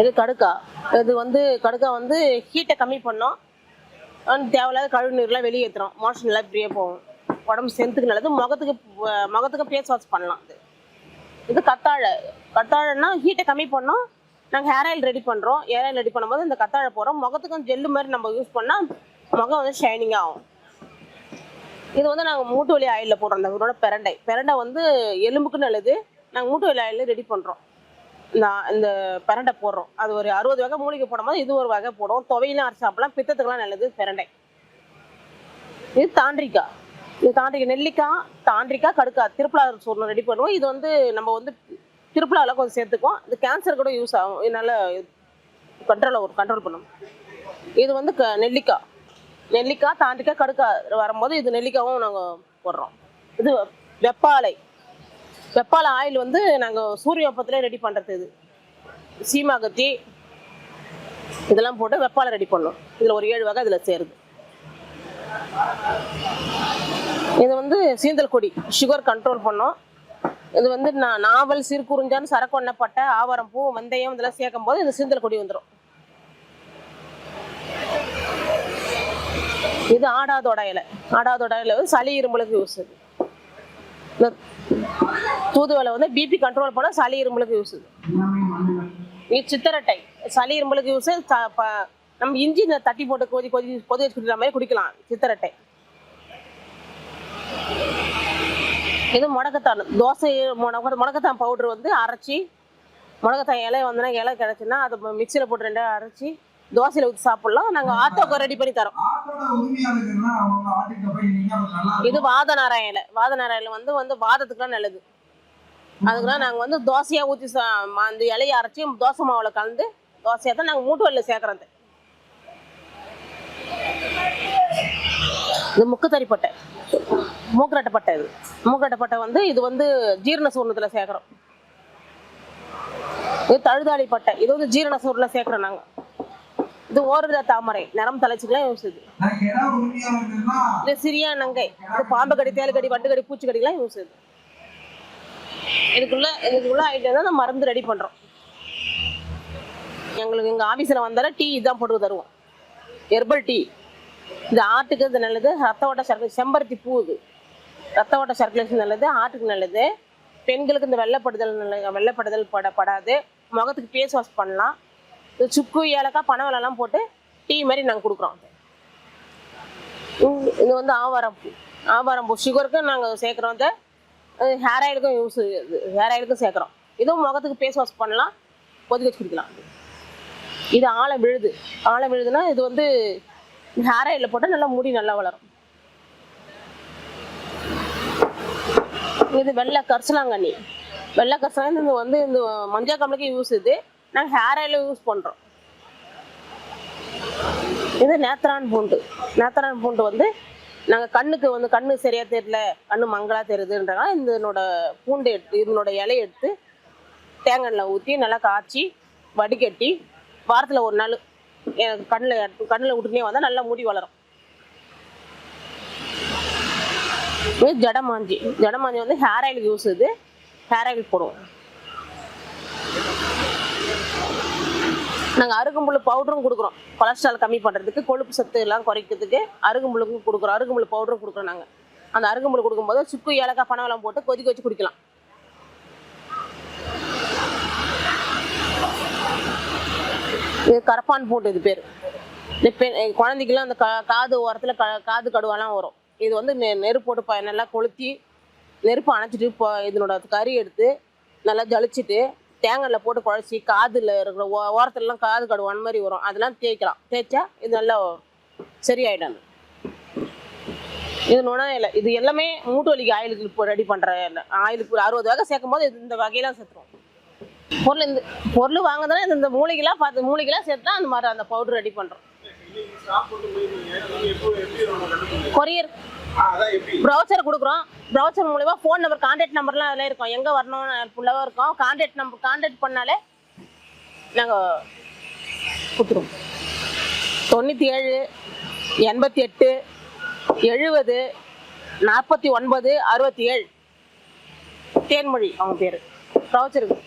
இது கடுக்கா. இது வந்து கடுக்கா வந்து ஹீட்டை கம்மி பண்ணோம். தேவையில்லாத கழிவு நீர்லாம் வெளியேற்றுறோம் மோஷன் எல்லாம் இப்படியே போகும். உடம்பு சென்த்துக்கு நல்லது. முகத்துக்கு முகத்துக்கு ஃபேஸ் வாஷ் பண்ணலாம். இது இது கத்தாழை. கத்தாழைன்னா ஹீட்டை கம்மி பண்ணோம். நாங்கள் ஹேர் ஆயில் ரெடி பண்ணுறோம் ஹேர் ஆயில் ரெடி பண்ணும்போது இந்த கத்தாழை போகிறோம் முகத்துக்கும் ஜெல்லு மாதிரி நம்ம யூஸ் பண்ணால் முகம் வந்து ஷைனிங் ஆகும். இது வந்து நாங்கள் மூட்டு வலி ஆயிலில் போடுறோம். இந்த இதோட பிரண்டை. பிரண்டை வந்து எலும்புக்கு நல்லது. நாங்கள் மூட்டு வலி ஆயிலில் ரெடி பண்ணுறோம் நான் இந்த பிரண்டை போடுறோம். அது ஒரு அறுபது வகை மூலிகை போடும்போது இது ஒரு வகை போடுவோம் துவையெல்லாம் அரைச்சி சாப்பிடலாம். பித்தத்துக்கெல்லாம் நல்லது. பிரண்டை. இது தாண்டிக்கா. இது தாண்டிக்காய் நெல்லிக்காய் தாண்டிக்காய் கடுக்காய். திருப்பலார் சூர்ணம் ரெடி பண்ணுவோம். இது வந்து நம்ம வந்து திருப்பலாவில் கொஞ்சம் சேர்த்துக்குவோம். இது கேன்சர் கூட யூஸ் ஆகும். இதனால் கண்ட்ரோல் ஒரு கண்ட்ரோல் பண்ணும். இது வந்து க நெல்லிக்காய். நெல்லிக்காய் தாண்டிக்காய் கடுக்கா வரும்போது இது நெல்லிக்காவும் நாங்கள் போடுறோம். இது வெப்பாலை வெப்பால ஆயில் வந்து நாங்கள் சூரிய வெப்பத்தில் ரெடி பண்ணுறது இது. சீமாகத்தி இதெல்லாம் போட்டு வெப்பால ரெடி பண்ணோம். இதில் ஒரு ஏழு வகை இதில் சேருது. இது வந்து சீந்தல் கொடி சுகர் கண்ட்ரோல் பண்ணோம். இது வந்து நான் நாவல் சிறுகுறிஞ்சான் சரக்கொன்னப்பட்ட ஆவரம் பூ வெந்தயம் இதெல்லாம் சேர்க்கும் போது இது சீந்தல் கொடி வந்துடும் இது ஆடாதோட இலை. ஆடாதோட இலை வந்து சளி இரும்பலுக்கு யூஸ் இது. தூதுவளை வந்து பிபி கண்ட்ரோல் பண்ண சளி இருமலுக்கு யூஸ் இது சித்தரட்டை சளி இருமலுக்கு யூஸ் நம்ம இஞ்சி இந்த தட்டி போட்டு கொதி கொதி கொதி வச்சு குடிக்கிற மாதிரி குடிக்கலாம் சித்தரட்டை. இது முடக்கத்தான். தோசை முடக்க முடக்கத்தான் பவுடர் வந்து அரைச்சி முடக்கத்தான் இலை வந்துன்னா இலை கிடச்சுன்னா அதை மிக்சியில் போட்டு ரெண்டாக அரைச்சி தோசையில் ஊற்றி சாப்பிட்லாம். நாங்கள் ஆட்டோக்கு ரெடி பண்ணி தரோம். இது வாத நாராயண வாத நாராயண வந்து வந்து வாதத்துக்குலாம் நல்லது. அதுக்குலாம் நாங்கள் வந்து தோசையாக ஊற்றி அந்த இலையை அரைச்சி தோசை மாவில் கலந்து தோசையாக தான் நாங்கள் மூட்டு வல்ல சேர்க்குறது. இது முக்குத்தறிப்பட்டை மூக்கரட்டைப்பட்டை இது. மூக்கரட்டைப்பட்டை வந்து இது வந்து ஜீரண சூர்ணத்தில் சேர்க்குறோம். இது தழுதாளி பட்டை. இது வந்து ஜீரண சூரில் சேர்க்குறோம் நாங்கள் இது ஓரித தாமரை. நரம் தலைச்சிக்கலாம் யூஸ் இது சிறியா நங்கை. இது பாம்பு கடி தேல் கடி வண்டு கடி பூச்சி கடிலாம் யூஸ் இது இதுக்குள்ள இதுக்குள்ள ஐட்டம் தான் நம்ம மருந்து ரெடி பண்றோம். எங்களுக்கு எங்க ஆபீஸ்ல வந்தாலும் டீ இதான் போட்டு தருவோம். ஹெர்பல் டீ இது ஆட்டுக்கு இது நல்லது ரத்த ஓட்ட சர்க்கரை செம்பருத்தி பூ இது. ரத்த ஓட்ட சர்க்குலேஷன் நல்லது ஆட்டுக்கு நல்லது. பெண்களுக்கு இந்த வெள்ளைப்படுதல் நல்ல வெள்ளைப்படுதல் பட படாது. முகத்துக்கு ஃபேஸ் வாஷ் பண்ணலாம். சுக்கு ஏலக்காய் பனவெல்லாம் போட்டு டீ மாதிரி நாங்கள் கொடுக்குறோம். இது வந்து ஆவாரம் ஆவாரம் ஷுகருக்கும் நாங்கள் சேர்க்குறோம். இந்த ஹேர் ஆயிலுக்கும் யூஸ் ஹேர் ஆயிலுக்கும் சேர்க்குறோம். இதுவும் முகத்துக்கு ஃபேஸ் வாஷ் பண்ணலாம். கொதிக்க வச்சு குடிக்கலாம். இது ஆழ விழுது. ஆழ விழுதுன்னா இது வந்து ஹேர் ஆயிலில் போட்டால் நல்லா முடி நல்லா வளரும். இது வெள்ளை கரிசலாங்கண்ணி. வெள்ளை கரிசலாங்கண்ணி இது வந்து இந்த மஞ்சள் கம்பளுக்கு யூஸ் இது. நாங்கள் ஹேர் ஆயில் யூஸ் பண்ணுறோம் இது நேத்ரான் பூண்டு. நேத்ரான் பூண்டு வந்து நாங்கள் கண்ணுக்கு வந்து கண்ணு சரியாக தெரியல கண்ணு மங்களாக தெரியுதுன்றனால இந்த இதனோட பூண்டு எடுத்து இதனோட இலையை எடுத்து தேங்காயில் ஊற்றி நல்லா காய்ச்சி வடிகட்டி வாரத்தில் ஒரு நாள் எனக்கு கண்ணில் கண்ணில் விட்டுனே வந்தால் நல்லா முடி வளரும். இது ஜடமாஞ்சி. ஜடமாஞ்சி வந்து ஹேர் ஆயிலுக்கு யூஸ் இது. ஹேர் ஆயில் போடுவோம். நாங்கள் அருகம்புல் பவுடரும் கொடுக்குறோம். கொலஸ்ட்ரால் கம்மி பண்ணுறதுக்கு கொழுப்பு சத்து எல்லாம் குறைக்கிறதுக்கு அருகம்புல்லுக்கும் கொடுக்குறோம். அருகம்புல் பவுடரும் கொடுக்குறோம் நாங்கள் அந்த அருகம்புல் கொடுக்கும்போது சுக்கு ஏலக்காய் பனவெல்லாம் போட்டு கொதிக்க வச்சு குடிக்கலாம். இது கரப்பான் பூண்டு இது பேர். இந்த பெண் குழந்தைக்கெல்லாம் அந்த கா காது ஓரத்தில் க காது கடுவாலாம் வரும். இது வந்து நெ நெருப்பு போட்டு ப நல்லா கொளுத்தி நெருப்பு அணைச்சிட்டு இப்போ இதனோட கறி எடுத்து நல்லா ஜலிச்சுட்டு தேங்காயில் போட்டு குழச்சி காதில் இருக்கிற ஓ ஓரத்துலலாம் காது கடுவான் மாதிரி வரும். அதெல்லாம் தேய்க்கலாம். தேய்ச்சா இது நல்லா சரியாயிடும். இது நுண இலை. இது எல்லாமே மூட்டு வலிக்கு ஆயிலுக்கு இப்போ ரெடி பண்ணுற ஆயிலுக்கு அறுபது வகை சேர்க்கும் போது இந்த வகையெல்லாம் சேர்த்துருவோம். பொருள் இந்த பொருள் வாங்குறதுனா இந்த இந்த மூலிகைலாம் பார்த்து மூலிகைலாம் சேர்த்து அந்த மாதிரி அந்த பவுடர் ரெடி பண்ணுறோம் கொரியர் ப்ரௌச்சர் கொடுக்குறோம். ப்ரௌச்சர் மூலிமா ஃபோன் நம்பர் கான்டாக்ட் நம்பர்லாம் அதில் இருக்கும். எங்கே வரணும்னு ஃபுல்லாக இருக்கும். கான்டாக்ட் நம்பர் கான்டாக்ட் பண்ணாலே நாங்கள் கொடுத்துருவோம். தொண்ணூற்றி ஏழு எண்பத்தி எட்டு எழுபது நாற்பத்தி ஒன்பது அறுபத்தி ஏழு தேன்மொழி அவங்க பேர். ப்ரௌச்சருக்கு